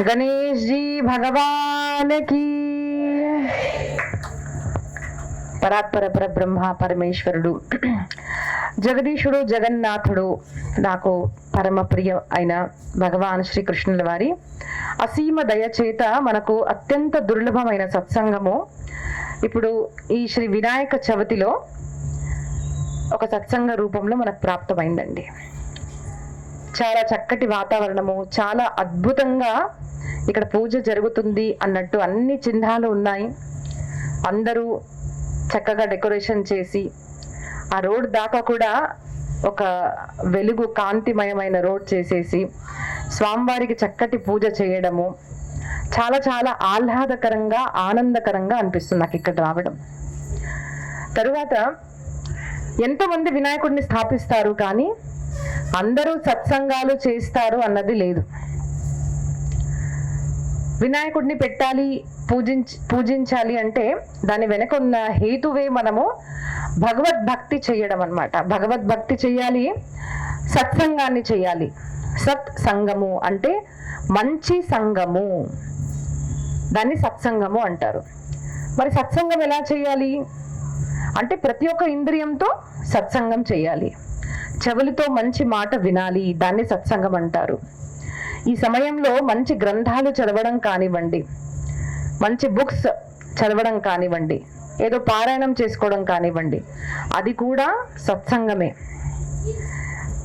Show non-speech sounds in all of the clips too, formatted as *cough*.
गणेश जी भगवान की పరాత్పర పరబ్రహ్మ పరమేశ్వరుడు జగదీశుడు జగన్నాథుడు నాకు పరమ ప్రియ అయిన భగవాన్ శ్రీకృష్ణుల వారి అసీమ దయచేత మనకు అత్యంత దుర్లభమైన సత్సంగము ఇప్పుడు ఈ శ్రీ వినాయక చవితిలో ఒక సత్సంగ రూపంలో మనకు ప్రాప్తమైందండి చాలా చక్కటి వాతావరణము చాలా అద్భుతంగా ఇక్కడ పూజ జరుగుతుంది అన్నట్టు అన్ని చిహ్నాలు ఉన్నాయి. అందరూ చక్కగా డెకరేషన్ చేసి ఆ రోడ్ దాకా కూడా ఒక వెలుగు కాంతిమయమైన రోడ్ చేసేసి స్వామివారికి చక్కటి పూజ చేయడము చాలా చాలా ఆహ్లాదకరంగా ఆనందకరంగా అనిపిస్తుంది నాకు ఇక్కడ రావడం. తరువాత ఎంతమంది వినాయకుడిని స్థాపిస్తారు కానీ అందరూ సత్సంగాలు చేస్తారు అన్నది లేదు. వినాయకుడిని పెట్టాలి పూజించ పూజించాలి అంటే దాని వెనక ఉన్న హేతువే మనము భగవద్భక్తి చేయడం అనమాట భగవద్భక్తి చేయాలి సత్సంగాన్ని చేయాలి. సత్ సంగము అంటే మంచి సంగము. దాన్ని సత్సంగము అంటారు. మరి సత్సంగం ఎలా చేయాలి? అంటే ప్రతి ఒక్క ఇంద్రియంతో సత్సంగం చేయాలి. చెవులతో మంచి మాట వినాలి దాన్ని సత్సంగం అంటారు. ఈ సమయంలో మంచి గ్రంథాలు చదవడం కానివ్వండి మంచి బుక్స్ చదవడం కానివ్వండి ఏదో పారాయణం చేసుకోవడం కానివ్వండి అది కూడా సత్సంగమే.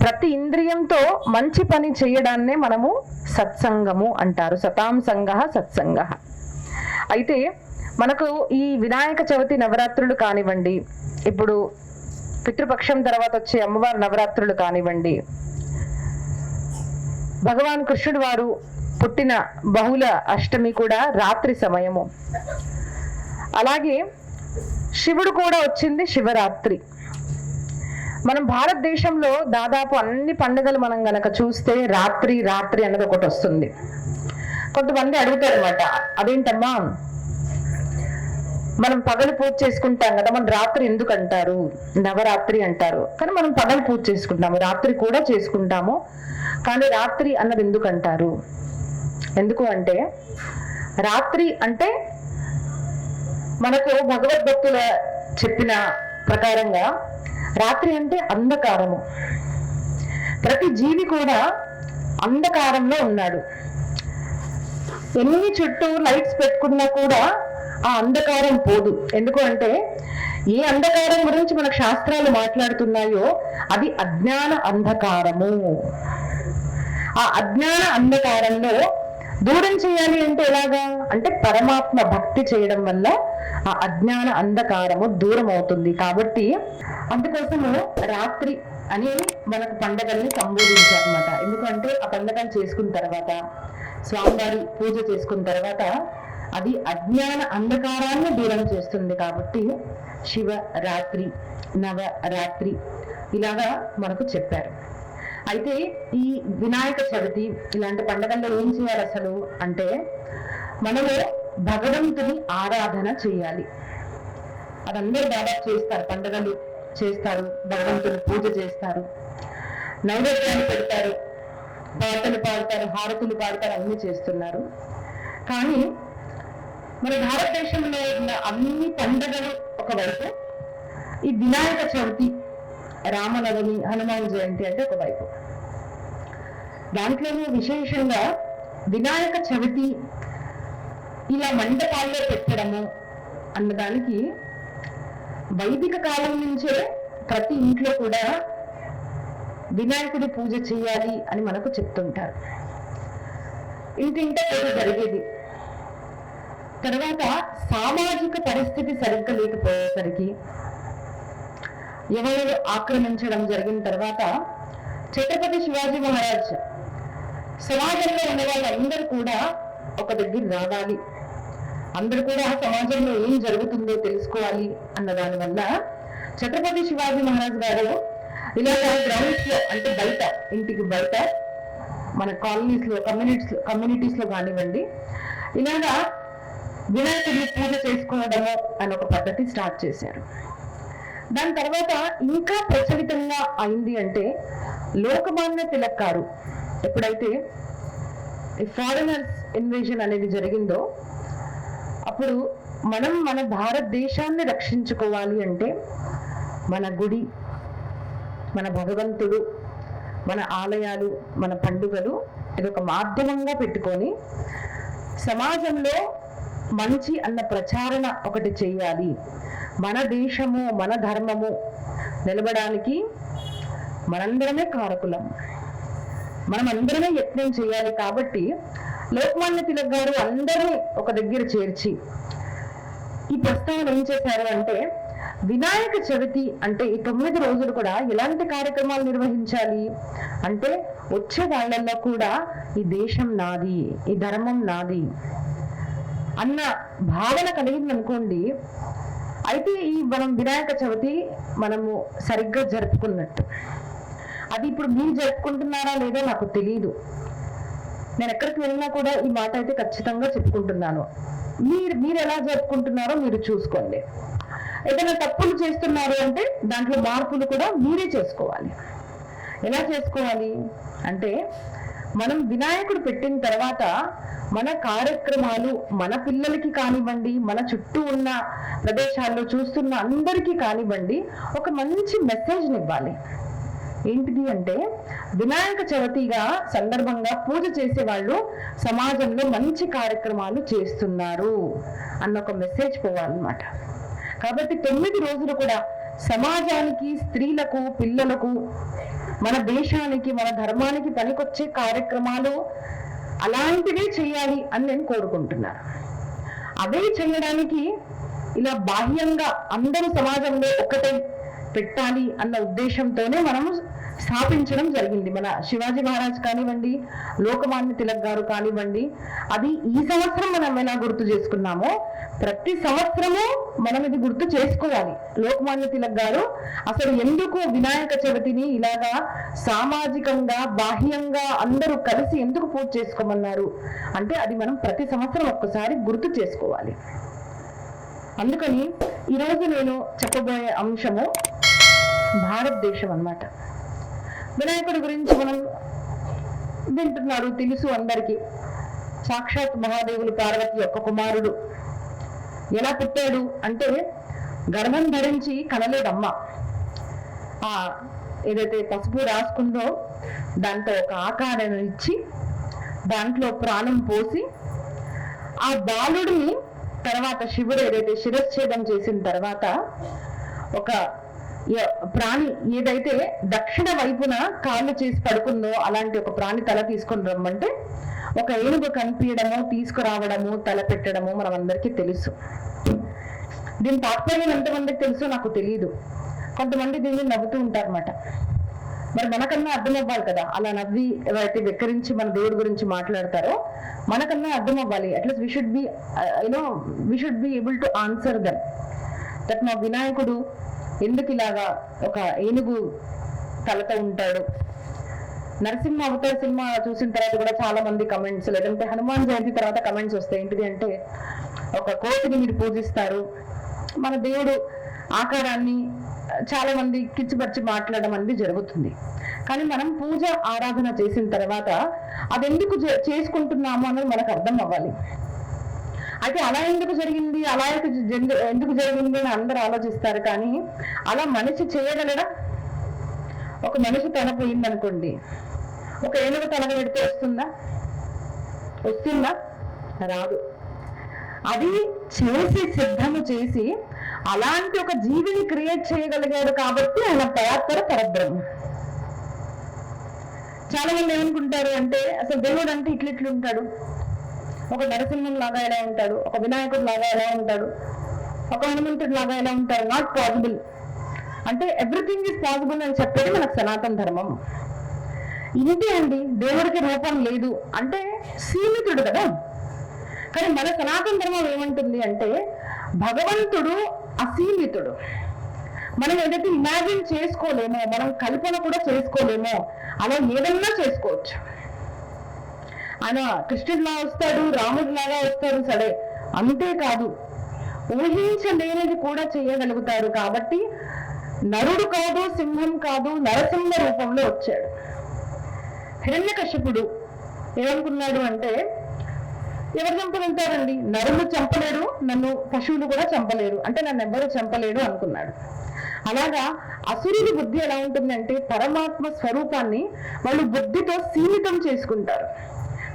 ప్రతి ఇంద్రియంతో మంచి పని చేయడాన్నే మనము సత్సంగము అంటారు. సతాం సంగ సత్సంగ. అయితే మనకు ఈ వినాయక చవితి నవరాత్రులు కానివ్వండి ఇప్పుడు పితృపక్షం తర్వాత వచ్చే అమ్మవారి నవరాత్రులు కానివ్వండి భగవాన్ కృష్ణుడు వారు పుట్టిన బహుళ అష్టమి కూడా రాత్రి సమయము. అలాగే శివుడు కూడా వచ్చింది శివరాత్రి. మనం భారతదేశంలో దాదాపు అన్ని పండుగలు మనం గనక చూస్తే రాత్రి రాత్రి అన్నది ఒకటి వస్తుంది. కొంతమంది అడుగుతారు అనమాట అదేంటమ్మా? మనం పగలు పూజ చేసుకుంటాం కదా మనం రాత్రి ఎందుకు అంటారు? నవరాత్రి అంటారు. కానీ మనం పగలు పూజ చేసుకుంటాము రాత్రి కూడా చేసుకుంటాము. కానీ రాత్రి అన్నది ఎందుకు అంటారు? ఎందుకు అంటే రాత్రి అంటే మనకు భగవద్భక్తుల చెప్పిన ప్రకారంగా రాత్రి అంటే అంధకారము. ప్రతి జీవి కూడా అంధకారంలో ఉన్నాడు. ఎన్ని చుట్టూ లైట్స్ పెట్టుకున్నా కూడా ఆ అంధకారం పోదు. ఎందుకు అంటే ఏ అంధకారం గురించి మనకు శాస్త్రాలు మాట్లాడుతున్నాయో అది అజ్ఞాన అంధకారము. ఆ అజ్ఞాన అంధకారంలో దూరం చేయాలి అంటే ఎలాగా? అంటే పరమాత్మ భక్తి చేయడం వల్ల ఆ అజ్ఞాన అంధకారము దూరం అవుతుంది కాబట్టి అందుకోసము రాత్రి అని మనకు పండగల్ని సంబోధించారనమాట ఎందుకంటే ఆ పండగలు చేసుకున్న తర్వాత స్వామివారి పూజ చేసుకున్న తర్వాత అది అజ్ఞాన అంధకారాన్ని దూరం చేస్తుంది. కాబట్టి శివ రాత్రి నవ రాత్రి ఇలాగా మనకు చెప్పారు. అయితే ఈ వినాయక చవితి ఇలాంటి పండుగల్లో ఏం చేయాలి అసలు అంటే మనము భగవంతుని ఆరాధన చేయాలి. అదందరూ దాదాపు చేస్తారు పండుగలు చేస్తారు భగవంతుని పూజ చేస్తారు నైవేద్యాన్ని పెడతారు పాటలు పాడతారు హారతులు పాడతారు అన్ని చేస్తున్నారు. కానీ మన భారతదేశంలో ఉన్న అన్ని పండుగలు ఒకవైపు ఈ వినాయక చవితి రామనవమి హనుమాన్ జయంతి అంటే ఒకవైపు. దాంట్లోనూ విశేషంగా వినాయక చవితి ఇలా మండపాల్లో పెట్టడము అన్నదానికి వైదిక కాలం నుంచే ప్రతి ఇంట్లో కూడా వినాయకుడి పూజ చేయాలి అని మనకు చెప్తుంటారు. ఇంటింట పూజ జరిగేది. తర్వాత సామాజిక పరిస్థితి సరిగ్గా లేకపోయేసరికి ఎవరు ఆక్రమించడం జరిగిన తర్వాత ఛత్రపతి శివాజీ మహారాజ్ సమాజంలో ఉన్న వాళ్ళందరూ కూడా ఒక దగ్గర రావాలి. అందరు కూడా సమాజంలో ఏం జరుగుతుందో తెలుసుకోవాలి అన్న దాని వల్ల ఛత్రపతి శివాజీ మహారాజ్ గారు ఇలా గ్రౌండ్స్లో అంటే బయట ఇంటికి బయట మన కాలనీస్లో కమ్యూనిటీస్ కమ్యూనిటీస్లో కానివ్వండి ఇలాగా వినాయకుడిని పూజ చేసుకోవడము అని ఒక పద్ధతి స్టార్ట్ చేశారు. దాని తర్వాత ఇంకా ప్రచలితంగా అయింది అంటే లోకమాన్య తిలక్ గారు. ఎప్పుడైతే ఫారినర్స్ ఇన్వేజన్ అనేది జరిగిందో అప్పుడు మనం మన భారతదేశాన్ని రక్షించుకోవాలి అంటే మన గుడి మన భగవంతుడు మన ఆలయాలు మన పండుగలు ఇది ఒక మాధ్యమంగా పెట్టుకొని సమాజంలో మంచి అన్న ప్రచారణ ఒకటి చేయాలి. మన దేశము మన ధర్మము నిలబడానికి మనందరమే కారకులం. మనం అందరమే యత్నం చేయాలి కాబట్టి లోకమాన్య తిలక్ గారు అందరినీ ఒక దగ్గర చేర్చి ఈ ప్రస్తావన ఏం చేశారు అంటే వినాయక చవితి అంటే ఈ తొమ్మిది రోజులు కూడా ఎలాంటి కార్యక్రమాలు నిర్వహించాలి? అంటే వచ్చే వాళ్ళల్లో కూడా ఈ దేశం నాది ఈ ధర్మం నాది అన్న భావన కలిగింది అనుకోండి అయితే ఈ మనం వినాయక చవితి మనము సరిగ్గా జరుపుకున్నట్టు. అది ఇప్పుడు మీరు జరుపుకుంటున్నారా లేదో నాకు తెలియదు నేను ఎక్కడికి వెళ్ళినా కూడా ఈ మాట అయితే ఖచ్చితంగా చెప్పుకుంటున్నాను. మీరు మీరు ఎలా జరుపుకుంటున్నారో మీరు చూసుకోండి. ఏదైనా తప్పులు చేస్తున్నారు అంటే దాంట్లో మార్పులు కూడా మీరే చేసుకోవాలి. ఎలా చేసుకోవాలి? అంటే మనం వినాయకుడు పెట్టిన తర్వాత మన కార్యక్రమాలు మన పిల్లలకి కానివ్వండి మన చుట్టూ ఉన్న ప్రదేశాల్లో చూస్తున్న అందరికీ కానివ్వండి ఒక మంచి మెసేజ్ని ఇవ్వాలి. ఏంటిది అంటే వినాయక చవితిగా సందర్భంగా పూజ చేసే వాళ్ళు సమాజంలో మంచి కార్యక్రమాలు చేస్తున్నారు అన్న ఒక మెసేజ్ పోవాలన్నమాట. కాబట్టి తొమ్మిది రోజులు కూడా సమాజానికి స్త్రీలకు పిల్లలకు మన దేశానికి మన ధర్మానికి పనికొచ్చే కార్యక్రమాలు అలాంటివే చేయాలి అని నేను కోరుకుంటున్నాను. అవే చేయడానికి ఇలా బాహ్యంగా అందరూ సమాజంలో ఒకటే పెట్టాలి అన్న ఉద్దేశంతోనే మనము స్థాపించడం జరిగింది. మన శివాజీ మహారాజ్ కానివ్వండి లోకమాన్య తిలక్ గారు కానివ్వండి అది ఈ సంవత్సరం మనం ఎలా గుర్తు చేసుకున్నామో ప్రతి సంవత్సరము మనం ఇది గుర్తు చేసుకోవాలి. లోకమాన్య తిలక్ గారు అసలు ఎందుకు వినాయక చవితిని ఇలాగా సామాజికంగా బాహ్యంగా అందరూ కలిసి ఎందుకు పూజ చేసుకోమన్నారు? అంటే అది మనం ప్రతి సంవత్సరం ఒక్కసారి గుర్తు చేసుకోవాలి. అందుకని ఈరోజు నేను చెప్పబోయే అంశము భారతదేశం అన్నమాట. వినాయకుడి గురించి మనం వింటున్నారు తెలుసు అందరికీ. సాక్షాత్ మహాదేవులు పార్వతి యొక్క కుమారుడు. ఎలా పుట్టాడు అంటే గర్భం ధరించి కనలేదమ్మ. ఆ ఏదైతే పసుపు రాసుకుందో దాంతో ఒక ఆకారం ఇచ్చి దాంట్లో ప్రాణం పోసి ఆ బాలుడిని తర్వాత శివుడు ఏదైతే శిరశ్ఛేదం చేసిన తర్వాత ఒక ప్రాణి ఏదైతే దక్షిణ వైపున కాళ్ళు చేసి పడుకుందో అలాంటి ఒక ప్రాణి తల తీసుకొని రమ్మంటే ఒక ఏనుగు కనిపించడము తీసుకురావడము తల పెట్టడము మనం అందరికీ తెలుసు. దీని తాత్పర్యం ఎంతమందికి తెలుసు నాకు తెలియదు కొంతమంది దీన్ని నవ్వుతూ ఉంటారన్నమాట. మరి మనకన్నా అర్థం అవ్వాలి కదా? అలా నవ్వి ఎవరైతే వెక్కరించి మన దేవుడి గురించి మాట్లాడతారో మనకన్నా అర్థం అవ్వాలి at least we should be you know we should be able to answer them that మా వినాయకుడు ఎందుకు ఇలాగా ఒక ఏనుగు తలతో ఉంటాడు? నరసింహ అవతార సినిమా చూసిన తర్వాత కూడా చాలా మంది కమెంట్స్ లేదంటే హనుమాన్ జయంతి తర్వాత కమెంట్స్ వస్తాయి. ఏంటిది అంటే ఒక కోతిని మీరు పూజిస్తారు. మన దేవుడు ఆకారాన్ని చాలా మంది కిచ్చిపరిచి మాట్లాడడం అనేది జరుగుతుంది. కానీ మనం పూజ ఆరాధన చేసిన తర్వాత అది ఎందుకు చే- చేసుకుంటున్నాము అన్నది మనకు అర్థం అవ్వాలి. అయితే అలా ఎందుకు జరిగింది? అలా ఎందుకు జరిగింది అని అందరూ ఆలోచిస్తారు కానీ అలా మనిషి చేయగలడా? ఒక మనిషి తల పోయిందనుకోండి ఒక ఏనుగు తనకు పెడితే వస్తుందా? వస్తుందా? రాదు. అది చేసి సిద్ధము చేసి అలాంటి ఒక జీవిని క్రియేట్ చేయగలిగాడు కాబట్టి ఆయన పరాత్పర పరబ్రహ్మ. చాలా మంది ఏమనుకుంటారు అంటే అసలు దేవుడు అంటే ఇట్లా ఇట్లా ఉంటాడు. ఒక నరసింహం లాగా ఎలా ఉంటాడు? ఒక వినాయకుడు లాగా ఎలా ఉంటాడు? ఒక హనుమంతుడు లాగా ఎలా ఉంటాడు? నాట్ పాసిబుల్ అంటే ఎవ్రీథింగ్ ఈజ్ పాసిబుల్ అని చెప్పేది మనకు సనాతన ధర్మం. ఇంతే అండి. దేవుడికి రూపం లేదు. అంటే సీమితుడు కదా. కానీ మన సనాతన ధర్మం ఏమంటుంది అంటే భగవంతుడు అసీమితుడు. మనం ఏదైతే ఇమాజిన్ చేసుకోలేమో మనం కల్పన కూడా చేసుకోలేమో అలా ఏదన్నా చేసుకోవచ్చు. ఆయన కృష్ణుడిలా వస్తాడు రాముడిలాగా వస్తాడు సరే. అంతేకాదు ఊహించలేనిది కూడా చేయగలుగుతారు కాబట్టి నరుడు కాదు సింహం కాదు నరసింహ రూపంలో వచ్చాడు. హిరణ్యకశ్యపుడు ఏమనుకున్నాడు అంటే ఎవరు చంపగలుగుతారండి? నరులు చంపలేరు నన్ను పశువులు కూడా చంపలేరు. అంటే నన్ను ఎవ్వరు చంపలేడు అనుకున్నాడు. అలాగా అసురుడి బుద్ధి ఎలా ఉంటుందంటే పరమాత్మ స్వరూపాన్ని వాళ్ళు బుద్ధితో సీమితం చేసుకుంటారు.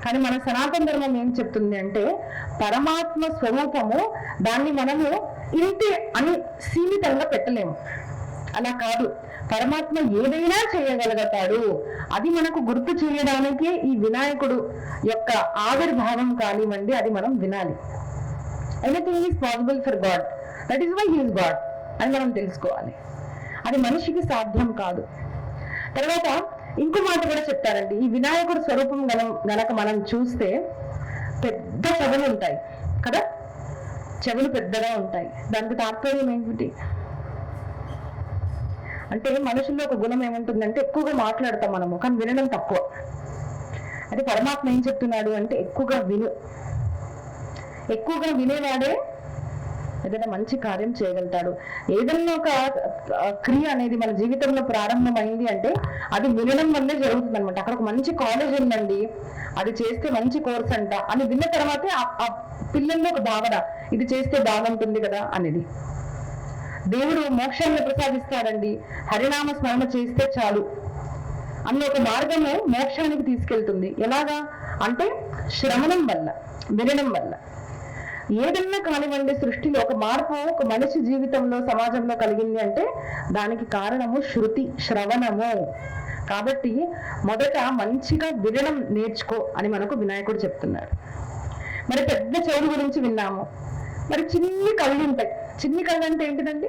కానీ మన సనాతన ధర్మం ఏం చెప్తుంది అంటే పరమాత్మ స్వరూపము దాన్ని మనము ఇంతే అని సీమితంగా పెట్టలేము. అలా కాదు. పరమాత్మ ఏదైనా చేయగలుగుతాడు. అది మనకు గుర్తు చేయడానికే ఈ వినాయకుడు యొక్క ఆవిర్భావం కానివ్వండి అది మనం వినాలి. Anything is possible for God that is why he's God అని మనం తెలుసుకోవాలి. అది మనిషికి సాధ్యం కాదు. తర్వాత ఇంకో మాట కూడా చెప్తారండి ఈ వినాయకుడు స్వరూపం గల గనక మనం చూస్తే పెద్ద చెవులు ఉంటాయి కదా? చెవులు పెద్దగా ఉంటాయి. దానికి తాత్పర్యం ఏంటి అంటే మనుషుల్లో ఒక గుణం ఏముంటుందంటే ఎక్కువగా మాట్లాడతాం మనము కానీ వినడం తక్కువ. అదే పరమాత్మ ఏం చెప్తున్నాడు అంటే ఎక్కువగా విను. ఎక్కువగా వినేవాడే ఏదైనా మంచి కార్యం చేయగలుగుతాడు. ఏదైనా ఒక క్రియ అనేది మన జీవితంలో ప్రారంభమైంది అంటే అది వినడం వల్లే జరుగుతుంది అనమాట అక్కడ ఒక మంచి కాలేజ్ ఉందండి. అది చేస్తే మంచి కోర్స్ అంట. అని విన్న తర్వాతే ఆ- ఆ పిల్లల్లో ఒక భావన. ఇది చేస్తే బాగుంటుంది కదా అనేది. దేవుడు మోక్షాన్ని ప్రసాదిస్తాడండి. హరినామ స్మరణ చేస్తే చాలు. అన్న ఒక మార్గము మోక్షానికి తీసుకెళ్తుంది. ఎలాగా? అంటే శ్రవణం వల్ల వినడం వల్ల. ఏదన్నా కానివ్వండి సృష్టిలో ఒక మార్పు ఒక మనిషి జీవితంలో సమాజంలో కలిగింది అంటే దానికి కారణము శృతి శ్రవణము. కాబట్టి మొదట మంచిగా వినడం నేర్చుకో అని మనకు వినాయకుడు చెప్తున్నాడు మరి పెద్ద చెవుల గురించి విన్నాము. మరి చిన్ని కళ్ళు ఉంటాయి. చిన్ని కళ్ళు అంటే ఏంటిదండి?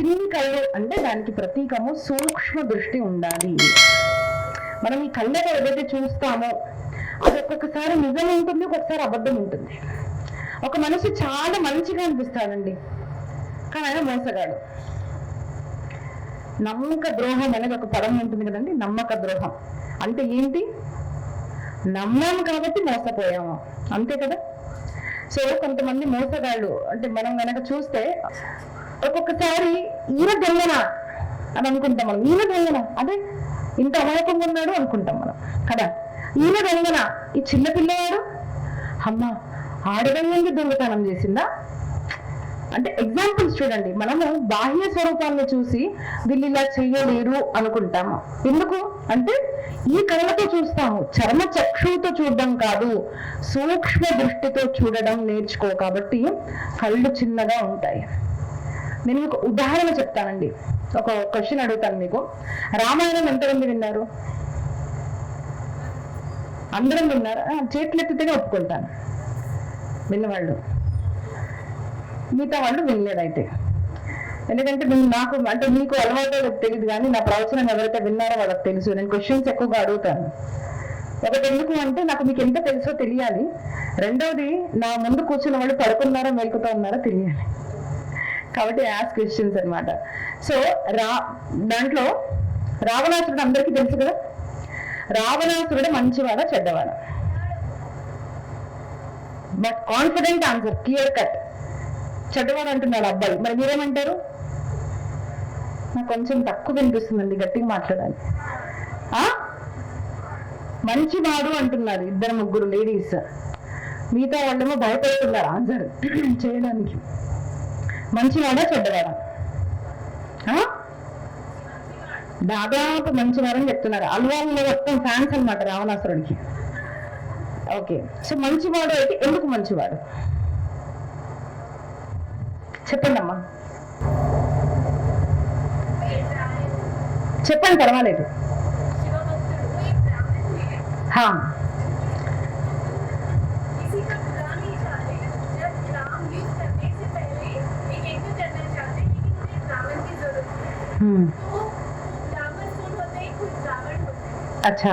చిన్ని కళ్ళు అంటే దానికి ప్రతీకము సూక్ష్మ దృష్టి ఉండాలి. మనం ఈ కళ్ళతో ఏదైతే చూస్తామో అది ఒక్కొక్కసారి నిజం ఉంటుంది ఒక్కొక్కసారి అబద్ధం ఉంటుంది. ఒక మనిషి చాలా మంచిగా అనిపిస్తాడండి. కానీ ఆయన మోసగాడు. నమ్మక ద్రోహం అనేది ఒక పదం ఉంటుంది కదండి నమ్మక ద్రోహం. అంటే ఏంటి? నమ్మాము కాబట్టి మోసపోయాము. అంతే కదా? సో కొంతమంది మోసగాళ్ళు అంటే మనం కనుక చూస్తే ఒక్కొక్కసారి ఈయన దొంగన అని అనుకుంటాం మనం. ఈయన దొంగన అదే ఇంత అమాయకంగా ఉన్నాడు అనుకుంటాం మనం. కదా? ఈయన దొంగన? ఈ చిన్న పిల్లవాడు? అమ్మ ఆడదొంగకి దొంగతనం చేసిందా? అంటే ఎగ్జాంపుల్స్ చూడండి. మనము బాహ్య స్వరూపాన్ని చూసి వీళ్ళు ఇలా చెయ్యలేరు అనుకుంటాము. ఎందుకు? అంటే ఈ కళ్ళతో చూస్తాము. చర్మ చక్షువుతో చూడడం కాదు. సూక్ష్మ దృష్టితో చూడడం నేర్చుకో కాబట్టి కళ్ళు చిన్నగా ఉంటాయి. నేను మీకు ఉదాహరణ చెప్తానండి. ఒక క్వశ్చన్ అడుగుతాను మీకు. రామాయణం ఎంతమంది విన్నారు? అందరం విన్నారు? చేతులు ఎత్తితేనే ఒప్పుకుంటాను. విన్నవాళ్ళు. మిగతా వాళ్ళు వినలేదైతే. ఎందుకంటే నేను నాకు అంటే మీకు అలవాటు తెలియదు కానీ నా ప్రవచనం ఎవరైతే విన్నారో వాళ్ళకి తెలుసు. నేను క్వశ్చన్స్ ఎక్కువగా అడుగుతాను. ఒకటి ఎందుకు అంటే నాకు మీకు ఎంత తెలుసో తెలియాలి. రెండవది నా ముందు కూర్చున్న వాళ్ళు పడుకున్నారో మేలుకుతా ఉన్నారో తెలియాలి. కాబట్టి యాస్ క్వశ్చన్స్ అన్నమాట. సో రా దాంట్లో రావణాసురుడు అందరికీ తెలుసు కదా? రావణాసురుడు మంచివాడా చెడ్డవాడా? But confident answer clear cut చెడ్డవాడు అంటున్నాడు అబ్బాయి. మరి మీరేమంటారు? నాకు కొంచెం తక్కువ వినిపిస్తుందండి గట్టిగా మాట్లాడాలి. మంచివాడు అంటున్నారు ఇద్దరు ముగ్గురు లేడీస్ మిగతా వాళ్ళేమో భయపడుతున్నారు ఆన్సర్ *clears throat* చేయడానికి. మంచివాడా చెడ్డవాడా? ఆ? దాదాపు మంచివారని చెప్తున్నారు. అల్వాళ్ళలో మొత్తం ఫ్యాన్స్ అనమాట రావణాసురుడికి. ఓకే. సో మంచివాడు అయితే ఎందుకు మంచివాడు? చెప్పండి అమ్మా చెప్పండి పర్వాలేదు. హా. Hmm. अच्छा।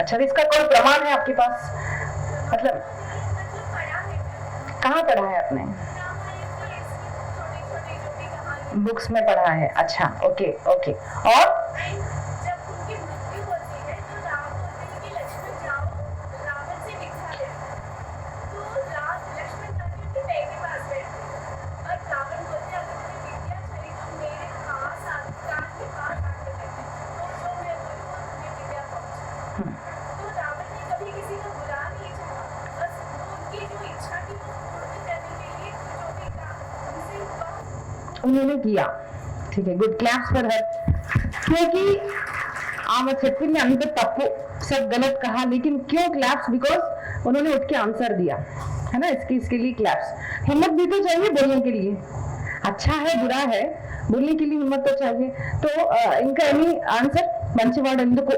अच्छा, अच्छा तो इसका कोई प्रमाण है आपके पास? मतलब कहाँ पढ़ा है आपने? बुक्स में पढ़ा है। अच्छा ओके ओके। और उन्होंने किया ठीक है गुड क्लैप्स फॉर हर क्योंकि ఆమె చెప్పింది అంత తప్పు सब गलत कहा लेकिन क्यों क्लैप्स बिकॉज उन्होंने उठ के आंसर दिया है ना इसकी इसके लिए क्लैप्स हिम्मत भी तो चाहिए बोलने के लिए अच्छा है बुरा है बोलने के लिए हिम्मत तो चाहिए तो ఆ, ఇంకా ఎనీ ఆన్సర్ మంచివాడు ఎందుకు